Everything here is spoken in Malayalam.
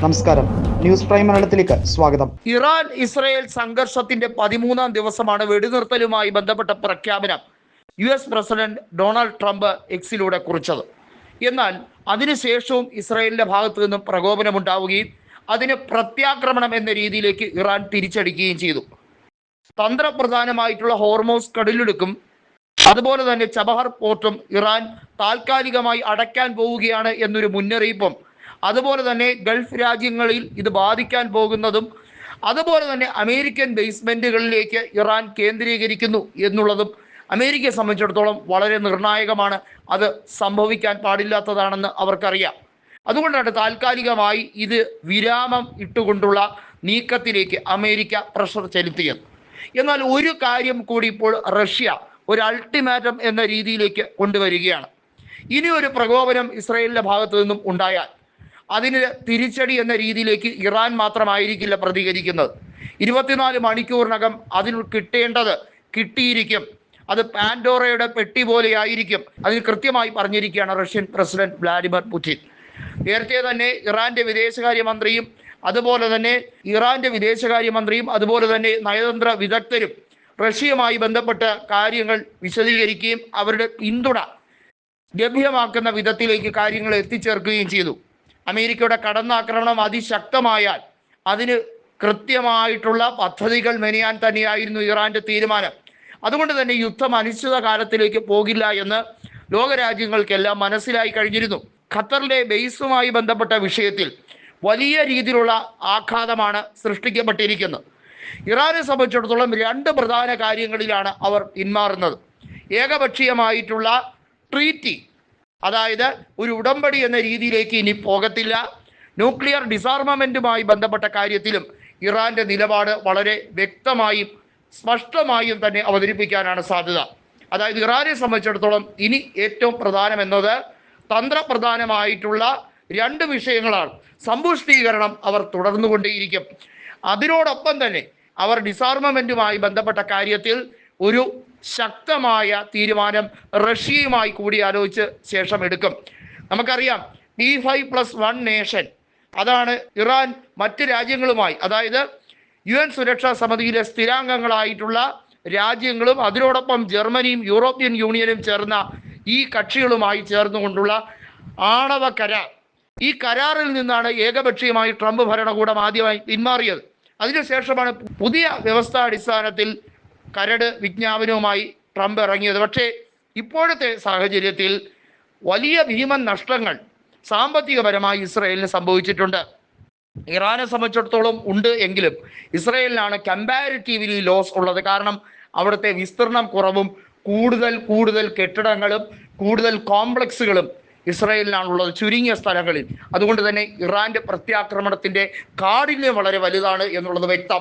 നമസ്കാരം. ന്യൂസ് പ്രൈം മലയാളത്തിലേക്ക് സ്വാഗതം. ഇറാൻ ഇസ്രായേൽ സംഘർഷത്തിന്റെ പതിമൂന്നാം ദിവസമാണ് വെടിനിർത്തലുമായി ബന്ധപ്പെട്ട പ്രഖ്യാപനം U S president Donald Trump എക്സിലൂടെ കുറിച്ചത്. എന്നാൽ അതിനുശേഷവും ഇസ്രായേലിന്റെ ഭാഗത്തു നിന്നും പ്രകോപനമുണ്ടാവുകയും അതിന് പ്രത്യാക്രമണം എന്ന രീതിയിലേക്ക് ഇറാൻ തിരിച്ചടിക്കുകയും ചെയ്തു. തന്ത്രപ്രധാനമായിട്ടുള്ള ഹോർമോസ് കടലിടുക്കും അതുപോലെ തന്നെ ചബഹർ പോർട്ടും ഇറാൻ താൽക്കാലികമായി അടയ്ക്കാൻ പോവുകയാണ് എന്നൊരു മുന്നറിയിപ്പും അതുപോലെ തന്നെ ഗൾഫ് രാജ്യങ്ങളിൽ ഇത് ബാധിക്കാൻ പോകുന്നതും അതുപോലെ തന്നെ അമേരിക്കൻ ബേസ്മെന്റുകളിലേക്ക് ഇറാൻ കേന്ദ്രീകരിക്കുന്നു എന്നുള്ളതും അമേരിക്കയെ സംബന്ധിച്ചിടത്തോളം വളരെ നിർണായകമാണ്. അത് സംഭവിക്കാൻ പാടില്ലാത്തതാണെന്ന് അവർക്കറിയാം. അതുകൊണ്ടാണ് താൽക്കാലികമായി ഇത് വിരാമം ഇട്ടുകൊണ്ടുള്ള നീക്കത്തിലേക്ക് അമേരിക്ക പ്രഷർ ചെലുത്തിയത്. എന്നാൽ ഒരു കാര്യം കൂടി ഇപ്പോൾ റഷ്യ ഒരു അൾട്ടിമാറ്റം എന്ന രീതിയിലേക്ക് കൊണ്ടുവരികയാണ്. ഇനി ഒരു പ്രകോപനം ഇസ്രയേലിന്റെ ഭാഗത്തു നിന്നും ഉണ്ടായാൽ അതിന് തിരിച്ചടി എന്ന രീതിയിലേക്ക് ഇറാൻ മാത്രമായിരിക്കില്ല പ്രതികരിക്കുന്നത്. ഇരുപത്തിനാല് മണിക്കൂറിനകം അതിന് കിട്ടേണ്ടത് കിട്ടിയിരിക്കും. അത് പാൻഡോറയുടെ പെട്ടി പോലെയായിരിക്കും. അതിൽ കൃത്യമായി പറഞ്ഞിരിക്കുകയാണ് റഷ്യൻ പ്രസിഡന്റ് വ്ലാഡിമിർ പുടിൻ. നേരത്തെ തന്നെ ഇറാന്റെ വിദേശകാര്യമന്ത്രിയും അതുപോലെ തന്നെ ഇറാന്റെ വിദേശകാര്യമന്ത്രിയും അതുപോലെ തന്നെ നയതന്ത്ര വിദഗ്ധരും റഷ്യയുമായി ബന്ധപ്പെട്ട കാര്യങ്ങൾ വിശദീകരിക്കുകയും അവരുടെ പിന്തുണ ലഭ്യമാക്കുന്ന വിധത്തിലേക്ക് കാര്യങ്ങൾ എത്തിച്ചേർക്കുകയും ചെയ്തു. അമേരിക്കയുടെ കടന്നാക്രമണം അതിശക്തമായാൽ അതിന് കൃത്യമായിട്ടുള്ള പദ്ധതികൾ മെനയാൻ തന്നെയായിരുന്നു ഇറാന്റെ തീരുമാനം. അതുകൊണ്ട് തന്നെ യുദ്ധം അനിശ്ചിത കാലത്തിലേക്ക് പോകില്ല എന്ന് ലോകരാജ്യങ്ങൾക്കെല്ലാം മനസ്സിലായി കഴിഞ്ഞിരുന്നു. ഖത്തറിലെ ബെയ്സുമായി ബന്ധപ്പെട്ട വിഷയത്തിൽ വലിയ രീതിയിലുള്ള ആഘാതമാണ് സൃഷ്ടിക്കപ്പെട്ടിരിക്കുന്നത്. ഇറാനെ സംബന്ധിച്ചിടത്തോളം രണ്ട് പ്രധാന കാര്യങ്ങളിലാണ് അവർ പിന്മാറുന്നത്. ഏകപക്ഷീയമായിട്ടുള്ള ട്രീറ്റി അതായത് ഒരു ഉടമ്പടി എന്ന രീതിയിലേക്ക് ഇനി പോകത്തില്ല. ന്യൂക്ലിയർ ഡിസാർമമെന്റുമായി ബന്ധപ്പെട്ട കാര്യത്തിലും ഇറാന്റെ നിലപാട് വളരെ വ്യക്തമായും സ്പഷ്ടമായും തന്നെ അവതരിപ്പിക്കാനാണ് സാധ്യത. അതായത് ഇറാനെ സംബന്ധിച്ചിടത്തോളം ഇനി ഏറ്റവും പ്രധാനമെന്നത് തന്ത്രപ്രധാനമായിട്ടുള്ള രണ്ട് വിഷയങ്ങളാണ്. സമ്പുഷ്ടീകരണം അവർ തുടർന്നുകൊണ്ടേയിരിക്കും. അതിനോടൊപ്പം തന്നെ അവർ ഡിസാർമമെന്റുമായി ബന്ധപ്പെട്ട കാര്യത്തിൽ ഒരു ശക്തമായ തീരുമാനം റഷ്യയുമായി കൂടി കൂടിയാലോചിച്ച് ശേഷം എടുക്കും. നമുക്കറിയാം T five plus one nation അതാണ് ഇറാൻ മറ്റ് രാജ്യങ്ങളുമായി അതായത് യു എൻ സുരക്ഷാ സമിതിയിലെ സ്ഥിരാംഗങ്ങളായിട്ടുള്ള രാജ്യങ്ങളും അതിനോടൊപ്പം ജർമ്മനിയും യൂറോപ്യൻ യൂണിയനും ചേർന്ന ഈ കക്ഷികളുമായി ചേർന്നുകൊണ്ടുള്ള ആണവ കരാർ. ഈ കരാറിൽ നിന്നാണ് ഏകപക്ഷീയമായി ട്രംപ് ഭരണകൂടം ആദ്യമായി പിന്മാറിയത്. അതിനുശേഷമാണ് പുതിയ വ്യവസ്ഥാടിസ്ഥാനത്തിൽ കരട് വിജ്ഞാപനവുമായി ട്രംപ് ഇറങ്ങിയത്. പക്ഷേ ഇപ്പോഴത്തെ സാഹചര്യത്തിൽ വലിയ ഭീമൻ നഷ്ടങ്ങൾ സാമ്പത്തികപരമായി ഇസ്രയേലിന് സംഭവിച്ചിട്ടുണ്ട്. ഇറാനെ സംബന്ധിച്ചിടത്തോളം ഉണ്ട് എങ്കിലും ഇസ്രയേലിനാണ് കമ്പാരിറ്റീവ്ലി ലോസ് ഉള്ളത്. കാരണം അവിടുത്തെ വിസ്തീർണം കുറവും കൂടുതൽ കൂടുതൽ കെട്ടിടങ്ങളും കൂടുതൽ കോംപ്ലക്സുകളും ഇസ്രയേലിനാണുള്ളത്. ചുരുങ്ങിയ സ്ഥലങ്ങളിൽ. അതുകൊണ്ട് തന്നെ ഇറാന്റെ പ്രത്യാക്രമണത്തിന്റെ കാഠിന്യം വളരെ വലുതാണ് എന്നുള്ളത് വ്യക്തം.